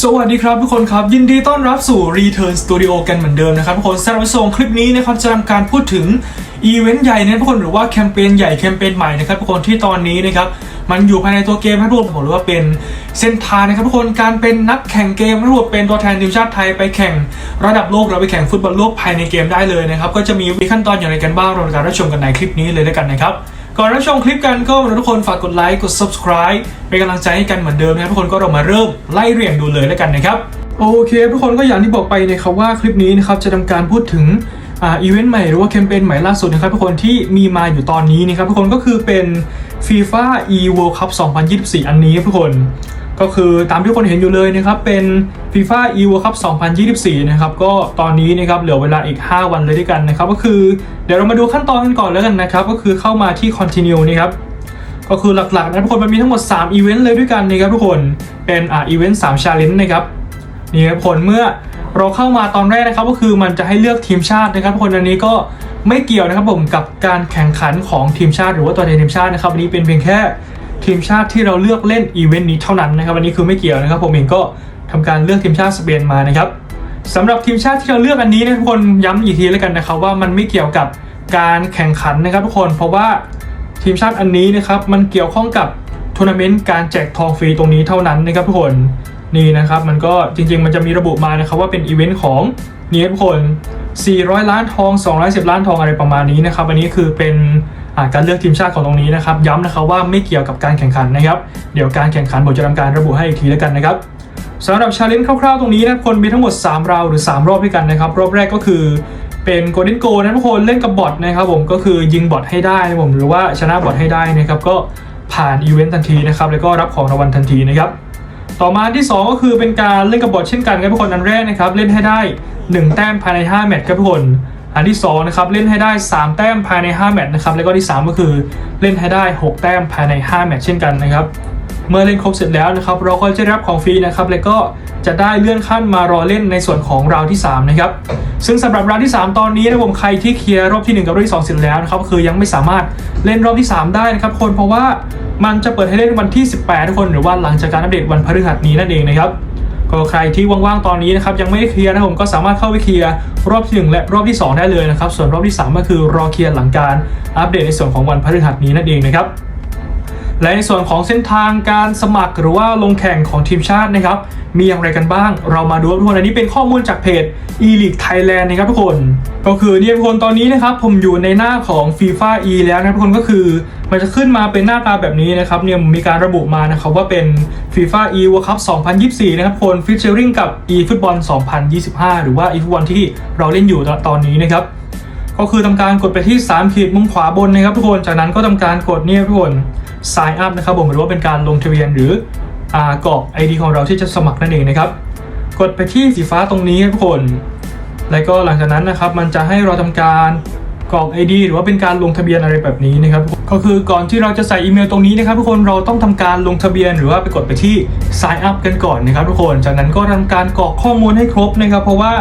สวัสดีครับทุกคนครับ ยินดีต้อนรับสู่ Return Studio กันเหมือนเดิมนะครับทุกคนสำหรับส่งคลิปนี้นะครับจะทำการพูดถึงอีเวนต์ใหญ่นะทุกคนหรือว่าแคมเปญใหญ่แคมเปญใหม่นะครับทุกคนที่ตอนนี้นะครับมันอยู่ภายในตัวเกมนะครับทุกคนผมหรือว่าเป็นเส้นทางนะครับทุกคนการเป็นนักแข่งเกมรับทุกคนเป็นตัวแทนทีมชาติไทยไปแข่งระดับโลกหรือไปแข่งฟุตบอลโลกภายในเกมได้เลยนะครับก็จะมีขั้นตอนอย่างไรกันบ้างเราในการรับชมกันในคลิปนี้เลยแล้วกันนะครับ ก่อนรับชมคลิปกันก็ทุกคนฝากกดไลค์กด subscribe เป็นกำลังใจให้กันเหมือนเดิมนะครับทุกคนก็เรามาเริ่มไล่เรียงดูเลยแล้วกันนะครับโอเคทุกคนก็อย่างที่บอกไปนะครับว่าคลิปนี้นะครับจะทำการพูดถึงอ่าอีเวนต์ใหม่หรือว่าแคมเปญใหม่ล่าสุดนะครับทุกคนที่มีมาอยู่ตอนนี้นะครับทุกคนก็คือเป็น FIFA e World Cup 2024 อันนี้ครับทุกคน ก็คือตามที่ทุกคนเห็นอยู่เลยนะครับ เป็น FIFA e World Cup 2024 นะครับ ก็ตอนนี้นะครับเหลือเวลาอีก 5 วันเลยด้วยกันนะครับ ก็คือเดี๋ยวเรามาดูขั้นตอนกันก่อนแล้วกันนะครับ ก็คือเข้ามาที่ continue นี่ครับก็คือหลักๆนะทุกคนมันมีทั้งหมด 3 อีเวนต์เลยด้วยกันนะครับทุกคนเป็นอ่าอีเวนต์3 challenge นะครับนี่ครับผลเมื่อเราเข้ามาตอนแรกนะครับ ก็คือมันจะให้เลือกทีมชาตินะครับทุกคนอันนี้ก็ไม่เกี่ยวนะครับผมกับการแข่งขันของทีมชาติ หรือว่าตัวแทนทีมชาตินะครับอันนี้เป็นเพียงแค่ ทีมชาติที่เราเลือกเล่นอีเวนต์นี้เท่านั้นนะครับอันนี้คือไม่เกี่ยวนะครับ ผมเองก็ทำการเลือกทีมชาติสเปนมานะครับสำหรับทีมชาติที่เราเลือกอันนี้นะทุกคนย้ำอีกทีแล้วกันนะครับว่ามันไม่เกี่ยวกับการแข่งขันนะครับทุกคนเพราะว่าทีมชาติอันนี้นะครับมันเกี่ยวข้องกับทัวร์นาเมนต์การแจกทองฟรีตรงนี้เท่านั้นนะครับทุกคนนี่นะครับมันก็จริงๆ มันจะมีระบุมานะครับว่าเป็นอีเวนต์ของนี่ทุกคน 400 ล้านทอง 210 ล้านทองอะไรประมาณนี้นะครับอันนี้คือเป็นาการเลือกทีมชาติของตรงนี้นะครับ ย้ำนะครับว่าไม่เกี่ยวกับการแข่งขันนะครับ เดี๋ยวการแข่งขันผมจะทำการระบุให้อีกทีแล้วกันนะครับสำหรับชาเลนจ์คร่าวๆตรงนี้นะคนมีทั้งหมด 3 ราวหรือ 3 รอบด้วยกันนะครับ รอบแรกก็คือเป็นโกลเด้นโกนะทุกคนเล่นกับบอทนะครับผมก็คือยิงบอทให้ได้นะผมหรือว่าชนะบอทให้ได้นะครับก็ผ่านอีเวนต์ทันทีนะครับแล้วก็รับของรางวัลทันทีนะครับ ต่อมาที่ 2 ก็คือเป็นการเล่นกับบอทเช่นกันครับทุกคนอันแรกนะครับเล่นให้ได้ 1 แต้มภายใน 5 แมตช์ครับทุกคน อันที่2นะครับเล่นให้ได้ 3 แต้มภายใน 5 แมตช์นะครับแล้วก็ที่ 3 ก็คือเล่นให้ได้ 6 แต้มภายใน 5 แมตช์เช่นกันนะครับเมื่อเล่นครบเสร็จแล้วนะครับเราก็จะได้รับของฟรีนะครับแล้วก็จะได้เลื่อนขั้นมารอเล่นในส่วนของราวที่ 3 นะครับ ซึ่งสำหรับราวที่ 3 ตอนนี้นะผมใครที่เคลียร์รอบที่ 1 กับรอบที่ 2 เสร็จแล้วนะครับคือยังไม่สามารถเล่นรอบที่ 3 ได้นะครับคนเพราะว่า มันจะเปิดให้เล่นวันที่ 18 ทุกคนหรือว่าหลังจากการอัปเดตวันพฤหัสนี้นั่นเองนะครับก็ใครที่ว่างๆ ตอนนี้นะครับยังไม่ได้เคลียร์นะผมก็สามารถเข้าไปเคลียร์รอบที่ 1 และรอบที่ 2 ได้เลยนะครับส่วนรอบที่ 3 ก็คือรอเคลียร์หลังการอัปเดตในส่วนของวันพฤหัสนี้นั่นเองนะครับ และในส่วนของเส้นทางการสมัครหรือว่าลงแข่งของทีมชาตินะครับ มีอย่างไรกันบ้าง เรามาดูทุกคนอันนี้เป็นข้อมูลจากเพจ e-league Thailand นะครับทุกคน ก็คือเนี่ยทุกคนตอนนี้นะครับ ผมอยู่ในหน้าของ FIFA e แล้วนะทุกคนก็คือมันจะขึ้นมาเป็นหน้าตาแบบนี้นะครับเนี่ยมีการระบุมานะครับว่าเป็น FIFA e World Cup 2024 นะครับทุกคน featuring กับ e Football 2025 หรือว่า e Football ที่เราเล่นอยู่ตอนนี้นะครับก็คือทำการกดไปที่3ขีดมุมขวาบนนะครับทุกคนจากนั้นก็ทำการกดเนี่ยทุกคน sign up นะครับผมหรือว่าเป็นการลงทะเบียนหรือกรอก ID ของเราที่จะสมัครนั่นเองนะครับ กดไปที่สีฟ้าตรงนี้ครับทุกคน แล้วก็หลังจากนั้นนะครับ มันจะให้เราทำการกรอก ID หรือว่าเป็นการลงทะเบียนอะไรแบบนี้นะครับก็คือก่อนที่เราจะใส่อีเมลตรงนี้นะครับ ทุกคนเราต้องทำการลงทะเบียน หรือว่าไปกดไปที่ sign up กันก่อนนะครับ ทุกคนจากนั้นก็ทำการกรอกข้อมูลให้ครบนะครับ เพราะว่า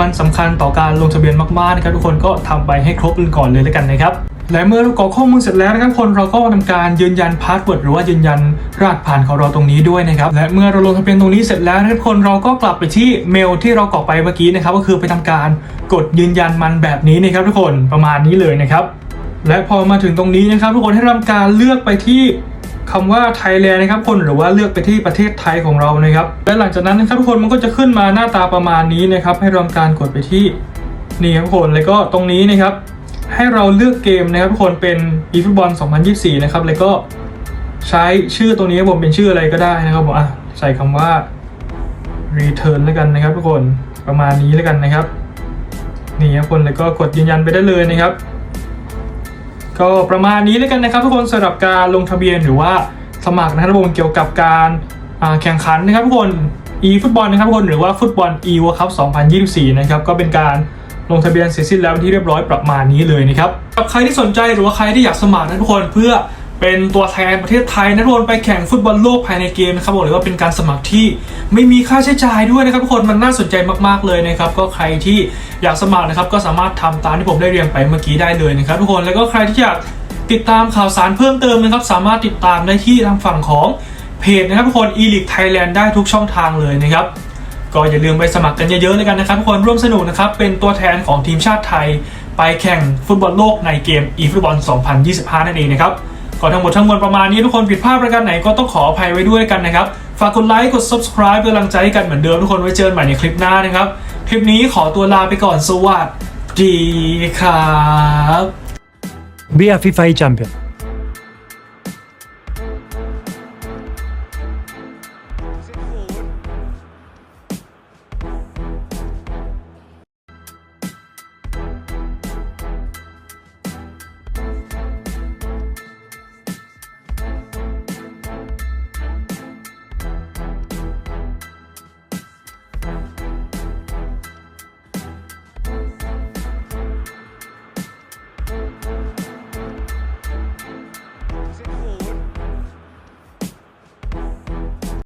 มันสำคัญต่อการลงทะเบียนมากๆนะครับ ทุกคนก็ทำไปให้ครบกันก่อนเลยแล้วกันนะครับ และเมื่อเรากรอกข้อมูลเสร็จแล้วนะครับคนเราก็ทำการยืนยันพาสเวิร์ดหรือว่ายืนยันรหัสผ่านของเราตรงนี้ด้วยนะครับและเมื่อเราลงทะเบียนตรงนี้เสร็จแล้วนะครับคนเราก็กลับไปที่เมลที่เรากรอกไปเมื่อกี้นะครับก็คือไปทำการกดยืนยันมันแบบนี้นะครับทุกคนประมาณนี้เลยนะครับและพอมาถึงตรงนี้นะครับ ทุกคนให้ทำการเลือกไปที่คำว่าไทยแลนด์นะครับคนหรือว่าเลือกไปที่ประเทศไทยของเรานะครับและหลังจากนั้นนะครับทุกคนมันก็จะขึ้นมาหน้าตาประมาณนี้นะครับ ให้ทำการกดไปที่นี่ครับทุกคนแล้วก็ตรงนี้นะครับ ให้เราเลือกเกมนะครับทุกคนเป็น eFootball 2024 นะครับ แล้วก็ใช้ชื่อตรงนี้ผมเป็นชื่ออะไรก็ได้นะครับผมอะใส่คำว่า return แล้วกันนะครับ ทุกคนประมาณนี้แล้วกันนะครับนี่ครับคนแล้วก็กดยืนยันไปได้เลยนะครับ ก็ประมาณนี้แล้วกันนะครับ ทุกคนสำหรับการลงทะเบียนหรือว่าสมัครนะครับผมเกี่ยวกับการแข่งขันนะครับทุกคน e ฟุตบอลนะครับทุกคนหรือว่าฟุตบอล e World Cup 2024 นะครับก็เป็นการ ลงทะเบียนเสร็จสิ้นแล้วที่เรียบร้อยประมาณนี้เลยนะครับกับใครที่สนใจหรือว่าใครที่อยากสมัครนะทุกคนเพื่อเป็นตัวแทนประเทศไทยนะทุกคนไปแข่งฟุตบอลโลกภายในเกมนะครับบอกเลยว่าเป็นการสมัครที่ไม่มีค่าใช้จ่ายด้วยนะครับทุกคนมันน่าสนใจมากๆเลยนะครับก็ใครที่อยากสมัครนะครับก็สามารถทำตามที่ผมได้เรียนไปเมื่อกี้ได้เลยนะครับทุกคนแล้วก็ใครที่อยากติดตามข่าวสารเพิ่มเติมนะครับสามารถติดตามได้ที่ทางฝั่งของเพจนะครับทุกคน e l e a g u e Thailand ได้ทุกช่องทางเลยนะครับ ก็อย่าลืมไปสมัครกันเยอะๆเลยกันนะครับทุกคนร่วมสนุกนะครับ เป็นตัวแทนของทีมชาติไทย ไปแข่งฟุตบอลโลกในเกม e ฟุตบอล 2025 นั่นเองนะครับก็ทั้งหมดทั้งมวลประมาณนี้ทุกคนผิดพลาดประการไหนก็ต้องขออภัยไว้ด้วยกันนะครับ ฝากกดไลค์กด subscribe เป็นกำลังใจให้กันเหมือนเดิมทุกคนไว้เจอกันใหม่ในคลิปหน้านะครับ คลิปนี้ขอตัวลาไปก่อนสวัสดีครับ Be a FIFA champion.